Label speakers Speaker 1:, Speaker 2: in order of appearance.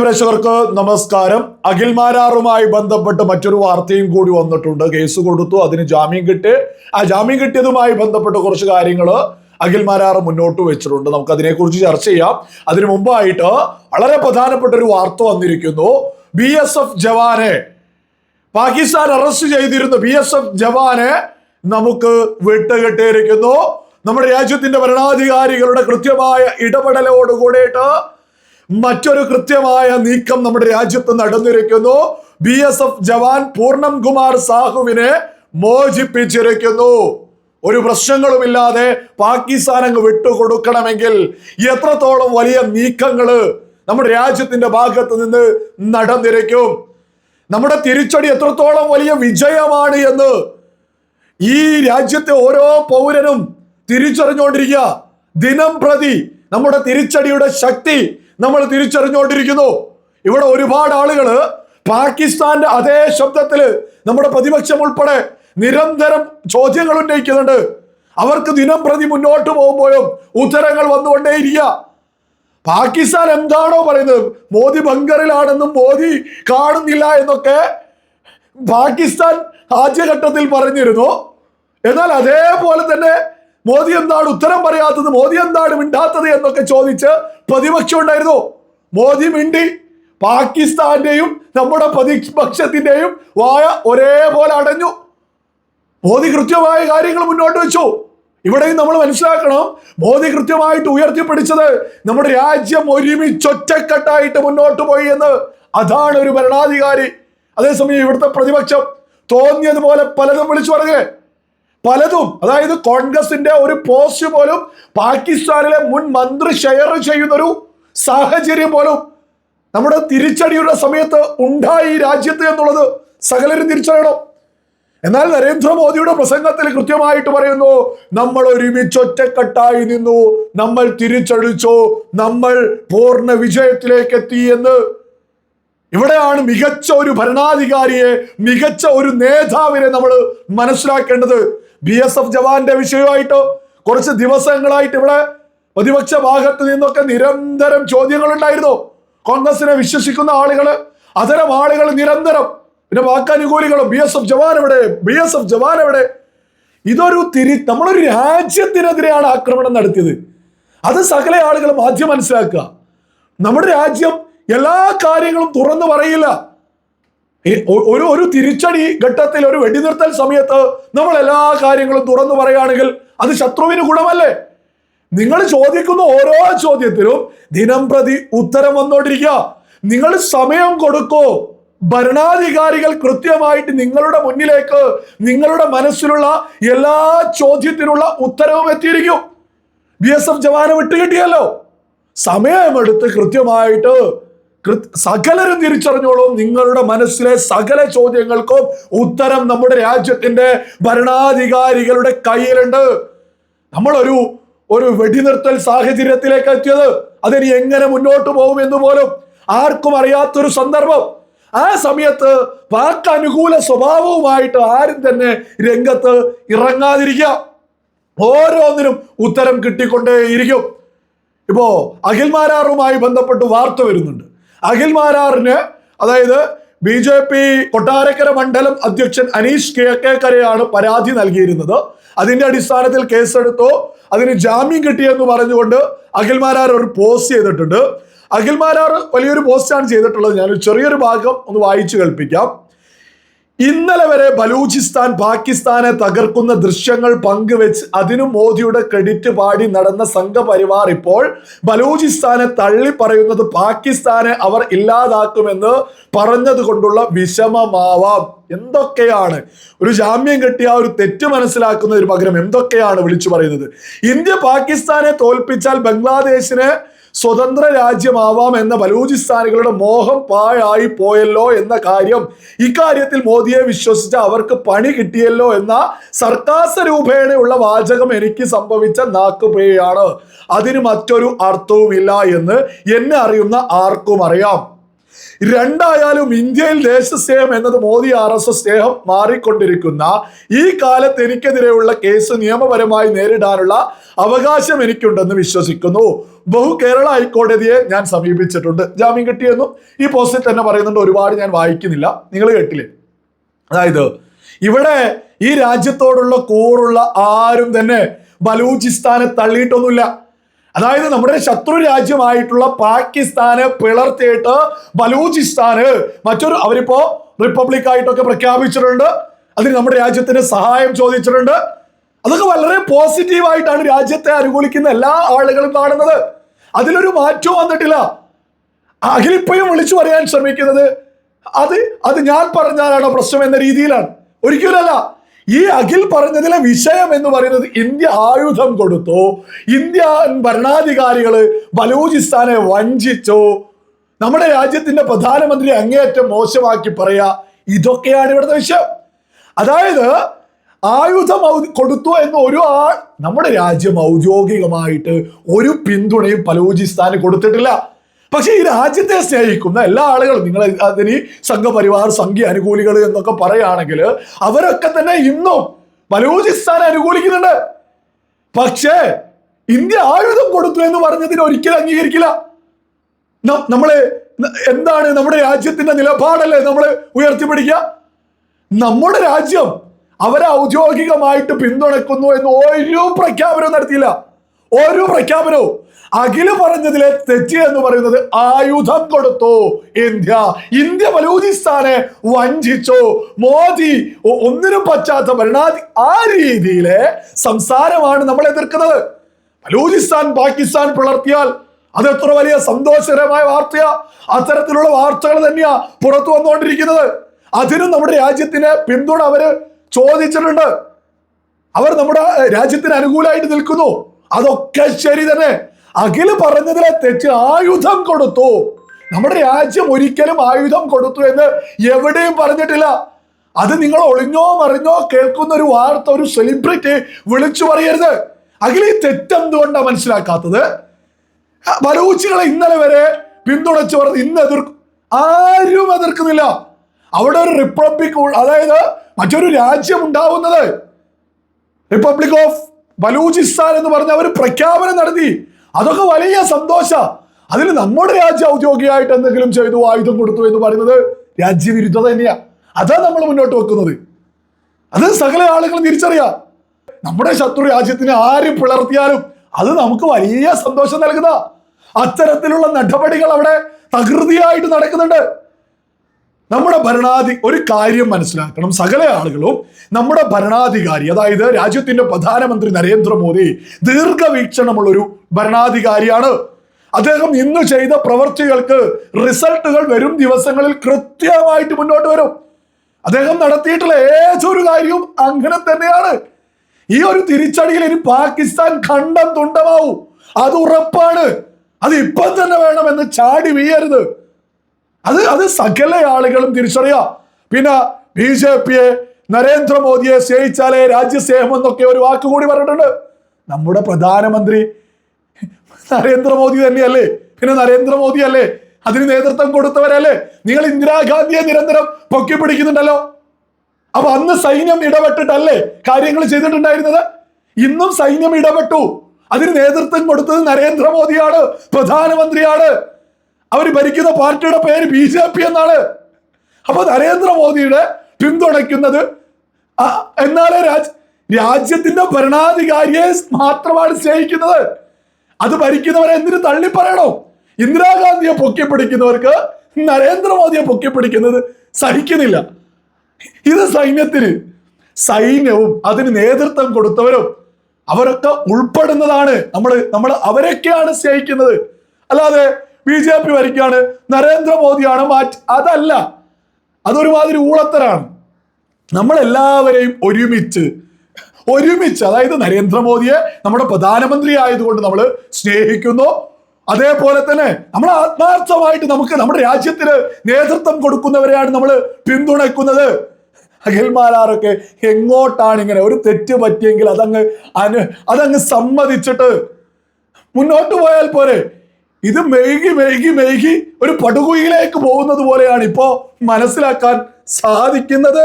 Speaker 1: പ്രേക്ഷകർക്ക് നമസ്കാരം. അഖിൽമാരാറുമായി ബന്ധപ്പെട്ട് മറ്റൊരു വാർത്തയും കൂടി വന്നിട്ടുണ്ട്. കേസ് കൊടുത്തു അതിന് ജാമ്യം കിട്ടി. ആ ജാമ്യം കിട്ടിയതുമായി ബന്ധപ്പെട്ട് കുറച്ച് കാര്യങ്ങൾ അഖിൽമാരാറ് മുന്നോട്ട് വെച്ചിട്ടുണ്ട്. നമുക്ക് അതിനെക്കുറിച്ച് ചർച്ച ചെയ്യാം. അതിനു മുമ്പായിട്ട് വളരെ പ്രധാനപ്പെട്ട ഒരു വാർത്ത വന്നിരിക്കുന്നു. ബി എസ് എഫ് ജവാനെ പാകിസ്ഥാൻ അറസ്റ്റ് ചെയ്തിരുന്ന ബി എസ് എഫ് ജവാനെ നമുക്ക് വിട്ടുകിട്ടിയിരിക്കുന്നു. നമ്മുടെ രാജ്യത്തിന്റെ ഭരണാധികാരികളുടെ കൃത്യമായ ഇടപെടലോട് കൂടിയിട്ട് മറ്റൊരു കൃത്യമായ നീക്കം നമ്മുടെ രാജ്യത്ത് നടന്നിരിക്കുന്നു. B S F jawan Purnam Kumar സാഹുവിനെ മോചിപ്പിച്ചിരിക്കുന്നു. ഒരു പ്രശ്നങ്ങളുമില്ലാതെ പാകിസ്ഥാൻ അങ്ങ് വിട്ടുകൊടുക്കണമെങ്കിൽ എത്രത്തോളം വലിയ നീക്കങ്ങൾ നമ്മുടെ രാജ്യത്തിന്റെ ഭാഗത്ത് നിന്ന് നടന്നിരിക്കും? നമ്മുടെ തിരിച്ചടി എത്രത്തോളം വലിയ വിജയമാണ് എന്ന് ഈ രാജ്യത്തെ ഓരോ പൗരനും തിരിച്ചറിഞ്ഞുകൊണ്ടിരിക്കുക. ദിനം പ്രതി നമ്മുടെ തിരിച്ചടിയുടെ ശക്തി നമ്മൾ തിരിച്ചറിഞ്ഞുകൊണ്ടിരിക്കുന്നു. ഇവിടെ ഒരുപാട് ആളുകൾ പാകിസ്ഥാന്റെ അതേ ശബ്ദത്തിൽ നമ്മുടെ പ്രതിപക്ഷം ഉൾപ്പെടെ നിരന്തരം ചോദ്യങ്ങൾ ഉന്നയിക്കുന്നുണ്ട്. അവർക്ക് ദിനം പ്രതി മുന്നോട്ട് പോകുമ്പോഴും ഉത്തരങ്ങൾ വന്നുകൊണ്ടേയിരിക്കുക. പാകിസ്ഥാൻ എന്താണോ പറയുന്നത്? മോദി ബംഗറിലാണെന്നും മോദി കാണുന്നില്ല എന്നൊക്കെ പാകിസ്ഥാൻ ആദ്യഘട്ടത്തിൽ പറഞ്ഞിരുന്നു. എന്നാൽ അതേപോലെ തന്നെ മോദി എന്താണ് ഉത്തരം പറയാത്തത്? മോദി എന്താണ് മിണ്ടാത്തത് എന്നൊക്കെ ചോദിച്ച് പ്രതിപക്ഷം ഉണ്ടായിരുന്നു. മോദി മിണ്ടി പാകിസ്ഥാന്റെയും നമ്മുടെ പ്രതിപക്ഷത്തിന്റെയും വായ ഒരേപോലെ അടഞ്ഞു. മോദി കൃത്യമായ കാര്യങ്ങൾ മുന്നോട്ട് വെച്ചു. ഇവിടെയും നമ്മൾ മനസ്സിലാക്കണം മോദി കൃത്യമായിട്ട് ഉയർത്തിപ്പിടിച്ചത് നമ്മുടെ രാജ്യം ഒരുമിച്ച് ഒരുമിച്ചൊറ്റക്കെട്ടായിട്ട് മുന്നോട്ട് പോയി എന്ന്. അതാണ് ഒരു ഭരണാധികാരി. അതേസമയം ഇവിടുത്തെ പ്രതിപക്ഷം തോന്നിയതുപോലെ പലതും വിളിച്ചു പറഞ്ഞേ പലതും അതായത് കോൺഗ്രസിന്റെ ഒരു പോസ്റ്റ് പോലും പാകിസ്ഥാനിലെ മുൻ മന്ത്രി ഷെയർ ചെയ്യുന്ന ഒരു സാഹചര്യം പോലും നമ്മുടെ തിരിച്ചടിയുടെ സമയത്ത് ഉണ്ടായി രാജ്യത്ത് എന്നുള്ളത് സകലരും തിരിച്ചറിയണം. എന്നാൽ നരേന്ദ്രമോദിയുടെ പ്രസംഗത്തിൽ കൃത്യമായിട്ട് പറയുന്നു നമ്മൾ ഒരുമിച്ച് ഒറ്റക്കെട്ടായി നിന്നു നമ്മൾ തിരിച്ചടിച്ചു നമ്മൾ പൂർണ വിജയത്തിലേക്ക് എത്തി എന്ന്. ഇവിടെയാണ് മികച്ച ഒരു ഭരണാധികാരിയെ മികച്ച ഒരു നേതാവിനെ നമ്മൾ മനസ്സിലാക്കേണ്ടത്. ബി എസ് എഫ് ജവാന്റെ വിഷയമായിട്ടോ കുറച്ച് ദിവസങ്ങളായിട്ട് ഇവിടെ പ്രതിപക്ഷ ഭാഗത്ത് നിന്നൊക്കെ നിരന്തരം ചോദ്യങ്ങൾ ഉണ്ടായിരുന്നു കോൺഗ്രസിനെ വിശ്വസിക്കുന്ന ആളുകൾ അത്തരം ആളുകൾ നിരന്തരം പിന്നെ വാക്കാനുകൂലികളും ബി എസ് എഫ് ജവാൻ എവിടെ ബി എസ് എഫ് ജവാൻ എവിടെ? ഇതൊരു തിരി നമ്മളൊരു രാജ്യത്തിനെതിരെയാണ് ആക്രമണം നടത്തിയത്. അത് സകല ആളുകളും ആദ്യം മനസ്സിലാക്കുക. നമ്മുടെ രാജ്യം എല്ലാ കാര്യങ്ങളും തുറന്നു പറയില്ല. ഒരു ഒരു തിരിച്ചടി ഘട്ടത്തിൽ ഒരു വെടിനിർത്തൽ സമയത്ത് നമ്മൾ എല്ലാ കാര്യങ്ങളും തുറന്നു പറയുകയാണെങ്കിൽ അത് ശത്രുവിന് ഗുണമല്ലേ? നിങ്ങൾ ചോദിക്കുന്ന ഓരോ ചോദ്യത്തിലും ദിനം പ്രതി ഉത്തരം വന്നോണ്ടിരിക്കുക നിങ്ങൾ സമയം കൊടുക്കോ. ഭരണാധികാരികൾ കൃത്യമായിട്ട് നിങ്ങളുടെ മുന്നിലേക്ക് നിങ്ങളുടെ മനസ്സിലുള്ള എല്ലാ ചോദ്യത്തിനുള്ള ഉത്തരവും എത്തിയിരിക്കും. ബി എസ് എഫ് ജവാനെ വിട്ടുകിട്ടിയല്ലോ. സമയമെടുത്ത് കൃത്യമായിട്ട് സകലരും തിരിച്ചറിഞ്ഞോളും നിങ്ങളുടെ മനസ്സിലെ സകല ചോദ്യങ്ങൾക്കും ഉത്തരം നമ്മുടെ രാജ്യത്തിന്റെ ഭരണാധികാരികളുടെ കയ്യിലുണ്ട്. നമ്മളൊരു ഒരു വെടിനിർത്തൽ സാഹചര്യത്തിലേക്ക് എത്തിയത് അതിനി എങ്ങനെ മുന്നോട്ട് പോകും എന്ന് പോലും ആർക്കും അറിയാത്തൊരു സന്ദർഭം. ആ സമയത്ത് പാക്ക് അനുകൂല സ്വഭാവവുമായിട്ട് ആരും തന്നെ രംഗത്ത് ഇറങ്ങാതിരിക്കുക. ഓരോന്നിനും ഉത്തരം കിട്ടിക്കൊണ്ടേയിരിക്കും. ഇപ്പോ അഖിൽമാരാറുമായി ബന്ധപ്പെട്ട് വാർത്ത വരുന്നുണ്ട്. അഖിൽമാരാറിന് അതായത് ബി ജെ പി കൊട്ടാരക്കര മണ്ഡലം അധ്യക്ഷൻ അനീഷ് കിഴക്കേക്കരയാണ് പരാതി നൽകിയിരുന്നത്. അതിന്റെ അടിസ്ഥാനത്തിൽ കേസെടുത്തു. അതിന് ജാമ്യം കിട്ടിയെന്ന് പറഞ്ഞുകൊണ്ട് അഖിൽമാരാർ ഒരു പോസ്റ്റ് ചെയ്തിട്ടുണ്ട്. അഖിൽമാരാർ വലിയൊരു പോസ്റ്റാണ് ചെയ്തിട്ടുള്ളത്. ഞാൻ ചെറിയൊരു ഭാഗം ഒന്ന് വായിച്ചു കേൾപ്പിക്കാം. ഇന്നലെ വരെ ബലൂചിസ്ഥാൻ പാകിസ്ഥാനെ തകർക്കുന്ന ദൃശ്യങ്ങൾ പങ്കുവെച്ച് അതിനു മോദിയുടെ ക്രെഡിറ്റ് പാടി നടന്ന സംഘപരിവാർ ഇപ്പോൾ ബലൂചിസ്ഥാനെ തള്ളി പറയുന്നത് പാകിസ്ഥാനെ അവർ ഇല്ലാതാക്കുമെന്ന് പറഞ്ഞത് കൊണ്ടുള്ള വിഷമമാവാം. എന്തൊക്കെയാണ്? ഒരു ജാമ്യം കിട്ടിയ ഒരു തെറ്റ് മനസ്സിലാക്കുന്നതിന് പകരം എന്തൊക്കെയാണ് വിളിച്ചു പറയുന്നത്? ഇന്ത്യ പാകിസ്ഥാനെ തോൽപ്പിച്ചാൽ ബംഗ്ലാദേശിനെ സ്വതന്ത്ര രാജ്യമാവാം എന്ന ബലൂചിസ്ഥാനികളുടെ മോഹം പാഴായി പോയല്ലോ എന്ന കാര്യം ഇക്കാര്യത്തിൽ മോദിയെ വിശ്വസിച്ച അവർക്ക് പണി കിട്ടിയല്ലോ എന്ന സർക്കാസ രൂപേണയുള്ള വാചകം എനിക്ക് സംഭവിച്ച നാക്കുപേയാണ്. അതിന് മറ്റൊരു അർത്ഥവുമില്ല എന്ന് എന്നെ അറിയുന്ന ആർക്കും അറിയാം. രണ്ടായാലും ഇന്ത്യയിൽ ദേശസ്നേഹം എന്നത് മോദി ആർ എസ് എസ് സ്നേഹം മാറിക്കൊണ്ടിരിക്കുന്ന ഈ കാലത്ത് എനിക്കെതിരെയുള്ള കേസ് നിയമപരമായി നേരിടാനുള്ള അവകാശം എനിക്കുണ്ടെന്ന് വിശ്വസിക്കുന്നു. ബഹു കേരള ഹൈക്കോടതിയെ ഞാൻ സമീപിച്ചിട്ടുണ്ട്. ജാമ്യം കിട്ടിയെന്നും ഈ പോസ്റ്റിൽ തന്നെ പറയുന്നുണ്ട്. ഒരുപാട് ഞാൻ വായിക്കുന്നില്ല. നിങ്ങൾ കേട്ടില്ലേ? അതായത് ഇവിടെ ഈ രാജ്യത്തോടുള്ള കൂറുള്ള ആരും തന്നെ ബലൂചിസ്ഥാനെ തള്ളിയിട്ടൊന്നുമില്ല. അതായത് നമ്മുടെ ശത്രു രാജ്യമായിട്ടുള്ള പാകിസ്ഥാന് പിളർത്തിയിട്ട് ബലൂചിസ്ഥാന് മറ്റൊരു അവരിപ്പോ റിപ്പബ്ലിക് ആയിട്ടൊക്കെ പ്രഖ്യാപിച്ചിട്ടുണ്ട്. അതിന് നമ്മുടെ രാജ്യത്തിന് സഹായം ചോദിച്ചിട്ടുണ്ട്. അതൊക്കെ വളരെ പോസിറ്റീവായിട്ടാണ് രാജ്യത്തെ അനുകൂലിക്കുന്ന എല്ലാ ആളുകളും കാണുന്നത്. അതിലൊരു മാറ്റവും വന്നിട്ടില്ല. അഖിലിപ്പയും വിളിച്ചു പറയാൻ ശ്രമിക്കുന്നത് അത് അത് ഞാൻ പറഞ്ഞാലാണോ പ്രശ്നം എന്ന രീതിയിലാണ്. ഒരിക്കലല്ല ഈ അഖിൽ പറഞ്ഞതിലെ വിഷയം എന്ന് പറയുന്നത് ഇന്ത്യ ആയുധം കൊടുത്തോ. ഇന്ത്യ ഭരണാധികാരികൾ ബലൂചിസ്ഥാനെ വഞ്ചിച്ചോ. നമ്മുടെ രാജ്യത്തിന്റെ പ്രധാനമന്ത്രി അങ്ങേയറ്റം മോശമാക്കി പറയാ. ഇതൊക്കെയാണ് ഇവിടുത്തെ വിഷയം. അതായത് ആയുധം കൊടുത്തു എന്ന് ഒരു ആൾ നമ്മുടെ രാജ്യം ഔദ്യോഗികമായിട്ട് ഒരു പിന്തുണയും ബലൂചിസ്ഥാന് കൊടുത്തിട്ടില്ല. പക്ഷേ ഈ രാജ്യത്തെ സ്നേഹിക്കുന്ന എല്ലാ ആളുകളും നിങ്ങൾ അതിന് സംഘപരിവാർ സംഘീയ അനുകൂലികൾ എന്നൊക്കെ പറയുകയാണെങ്കിൽ അവരൊക്കെ തന്നെ ഇന്നും ബലൂചിസ്ഥാനെ അനുകൂലിക്കുന്നുണ്ട്. പക്ഷേ ഇന്ത്യ ആയുധം കൊടുത്തു എന്ന് പറഞ്ഞതിന് ഒരിക്കലും അംഗീകരിക്കില്ല. നമ്മൾ എന്താണ് നമ്മുടെ രാജ്യത്തിന്റെ നിലപാടല്ലേ നമ്മൾ ഉയർത്തിപ്പിടിക്കുക? നമ്മുടെ രാജ്യം അവരെ ഔദ്യോഗികമായിട്ട് പിന്തുണക്കുന്നു എന്ന് ഒരു പ്രഖ്യാപനവും നടത്തിയില്ല. ഒരു പ്രഖ്യാപനവും അഖിൽ പറഞ്ഞതിലെ തെറ്റ് എന്ന് പറയുന്നത് ആയുധം കൊടുത്തു. ഇന്ത്യ. ഇന്ത്യ ബലൂചിസ്ഥാനെ വഞ്ചിച്ചു. മോദി ഒന്നിനും പറ്റാത്ത ഭരണാധി ആ രീതിയിലെ സംസാരമാണ് നമ്മൾ എതിർക്കുന്നത്. ബലൂചിസ്ഥാൻ പാകിസ്ഥാൻ പിളർത്തിയാൽ അത് എത്ര വലിയ സന്തോഷകരമായ വാർത്തയാ. അത്തരത്തിലുള്ള വാർത്തകൾ തന്നെയാ പുറത്തു വന്നുകൊണ്ടിരിക്കുന്നത്. അതിനും നമ്മുടെ രാജ്യത്തിന് പിന്തുണ അവർ ചോദിച്ചിട്ടുണ്ട്. അവർ നമ്മുടെ രാജ്യത്തിന് അനുകൂലമായിട്ട് നിൽക്കുന്നു. അതൊക്കെ ശരി തന്നെ. അഖിൽ പറഞ്ഞതിലെ തെറ്റ് ആയുധം കൊടുത്തു. നമ്മുടെ രാജ്യം ഒരിക്കലും ആയുധം കൊടുത്തു എന്ന് എവിടെയും പറഞ്ഞിട്ടില്ല. അത് നിങ്ങൾ ഒളിഞ്ഞോ മറിഞ്ഞോ കേൾക്കുന്ന ഒരു വാർത്ത ഒരു സെലിബ്രിറ്റി വിളിച്ചു പറയരുത്. അഖിൽ ഈ തെറ്റെന്തുകൊണ്ടാണ് മനസ്സിലാക്കാത്തത്? ബലൂച്ചികളെ ഇന്നലെ വരെ പിന്തുണച്ചവർ ഇന്ന് എതിർക്കും ആരും എതിർക്കുന്നില്ല. അവിടെ ഒരു റിപ്പബ്ലിക് അതായത് മറ്റൊരു രാജ്യം ഉണ്ടാവുന്നത്. റിപ്പബ്ലിക് ഓഫ് ബലൂചിസ്ഥാൻ എന്ന് പറഞ്ഞ അവർ പ്രഖ്യാപനം നടത്തി. അതൊക്കെ വലിയ സന്തോഷ. അതിൽ നമ്മുടെ രാജ്യം ഔദ്യോഗികമായിട്ട് എന്തെങ്കിലും ചെയ്തു ആയുധം കൊടുത്തു എന്ന് പറയുന്നത് രാജ്യവിരുദ്ധത തന്നെയാ. അതാ നമ്മൾ മുന്നോട്ട് വെക്കുന്നത്. അത് സകല ആളുകൾ തിരിച്ചറിയാം. നമ്മുടെ ശത്രു രാജ്യത്തിന് ആര് പിളർത്തിയാലും അത് നമുക്ക് വലിയ സന്തോഷം നൽകുന്ന അത്തരത്തിലുള്ള നടപടികൾ അവിടെ തകൃതിയായിട്ട് നടക്കുന്നുണ്ട്. നമ്മുടെ ഭരണാധി ഒരു കാര്യം മനസ്സിലാക്കണം. സകല ആളുകളും നമ്മുടെ ഭരണാധികാരി അതായത് രാജ്യത്തിന്റെ പ്രധാനമന്ത്രി നരേന്ദ്രമോദി ദീർഘവീക്ഷണമുള്ള ഒരു ഭരണാധികാരിയാണ്. അദ്ദേഹം ഇന്ന് ചെയ്ത പ്രവർത്തികൾക്ക് റിസൾട്ടുകൾ വരും ദിവസങ്ങളിൽ കൃത്യമായിട്ട് മുന്നോട്ട് വരും. അദ്ദേഹം നടത്തിയിട്ടുള്ള ഏതൊരു കാര്യവും അങ്ങനെ തന്നെയാണ്. ഈ ഒരു തിരിച്ചടിയിൽ ഇനി പാകിസ്ഥാൻ ഖണ്ഡം തുണ്ടമാവും. അത് ഉറപ്പാണ്. അത് ഇപ്പം തന്നെ വേണമെന്ന് ചാടി വീയരുത് അത് അത് സകല ആളുകളും തിരിച്ചറിയാം. പിന്നെ ബി ജെ പിയെ നരേന്ദ്രമോദിയെ സ്നേഹിച്ചാലേ രാജ്യസ്നേഹം എന്നൊക്കെ ഒരു വാക്ക് കൂടി പറഞ്ഞിട്ടുണ്ട്. നമ്മുടെ പ്രധാനമന്ത്രി നരേന്ദ്രമോദി തന്നെയല്ലേ? പിന്നെ നരേന്ദ്രമോദി അല്ലേ? അതിന് നേതൃത്വം കൊടുത്തവരല്ലേ? നിങ്ങൾ ഇന്ദിരാഗാന്ധിയെ നിരന്തരം പൊക്കി പിടിക്കുന്നുണ്ടല്ലോ. അപ്പൊ അന്ന് സൈന്യം ഇടപെട്ടിട്ടല്ലേ കാര്യങ്ങൾ ചെയ്തിട്ടുണ്ടായിരുന്നത്? ഇന്നും സൈന്യം ഇടപെട്ടു. അതിന് നേതൃത്വം കൊടുത്തത് നരേന്ദ്രമോദിയാണ് പ്രധാനമന്ത്രിയാണ്. അവർ ഭരിക്കുന്ന പാർട്ടിയുടെ പേര് ബി ജെ പി എന്നാണ്. അപ്പൊ നരേന്ദ്രമോദിയുടെ പിന്തുണയ്ക്കുന്നത് എന്നാലേ രാജ് രാജ്യത്തിന്റെ ഭരണാധികാരിയെ മാത്രമാണ് സ്നേഹിക്കുന്നത്. അത് ഭരിക്കുന്നവരെ എന്തിനു തള്ളി പറയണോ ഇന്ദിരാഗാന്ധിയെ പൊക്കിപ്പിടിക്കുന്നവർക്ക് നരേന്ദ്രമോദിയെ പൊക്കിപ്പിടിക്കുന്നത് സഹിക്കുന്നില്ല. ഇത് സൈന്യത്തിന് സൈന്യവും അതിന് നേതൃത്വം കൊടുത്തവരും അവരൊക്കെ ഉൾപ്പെടുന്നതാണ്. നമ്മൾ നമ്മൾ അവരൊക്കെയാണ് സ്നേഹിക്കുന്നത്. അല്ലാതെ ബി ജെ പി ഭരിക്കുകയാണ് നരേന്ദ്രമോദിയാണ് മാറ്റ് അതല്ല. അതൊരുമാതിരി ഊളത്തരാണ്. നമ്മളെല്ലാവരെയും ഒരുമിച്ച് ഒരുമിച്ച് അതായത് നരേന്ദ്രമോദിയെ നമ്മുടെ പ്രധാനമന്ത്രി ആയതുകൊണ്ട് നമ്മൾ സ്നേഹിക്കുന്നു. അതേപോലെ തന്നെ നമ്മൾ ആത്മാർത്ഥമായിട്ട് നമുക്ക് നമ്മുടെ രാജ്യത്തിന് നേതൃത്വം കൊടുക്കുന്നവരെയാണ് നമ്മൾ പിന്തുണയ്ക്കുന്നത്. അഖിൽമാരാറൊക്കെ എങ്ങോട്ടാണ് ഇങ്ങനെ ഒരു തെറ്റ് പറ്റിയെങ്കിൽ അതങ്ങ് അനു അതങ്ങ് സമ്മതിച്ചിട്ട് മുന്നോട്ട് പോയാൽ പോരെ. ഇത് മെഴുകി മെഴുകി മെഴുകി ഒരു പടുകുയിലേക്ക് പോകുന്നത് പോലെയാണ് ഇപ്പോ മനസ്സിലാക്കാൻ സാധിക്കുന്നത്.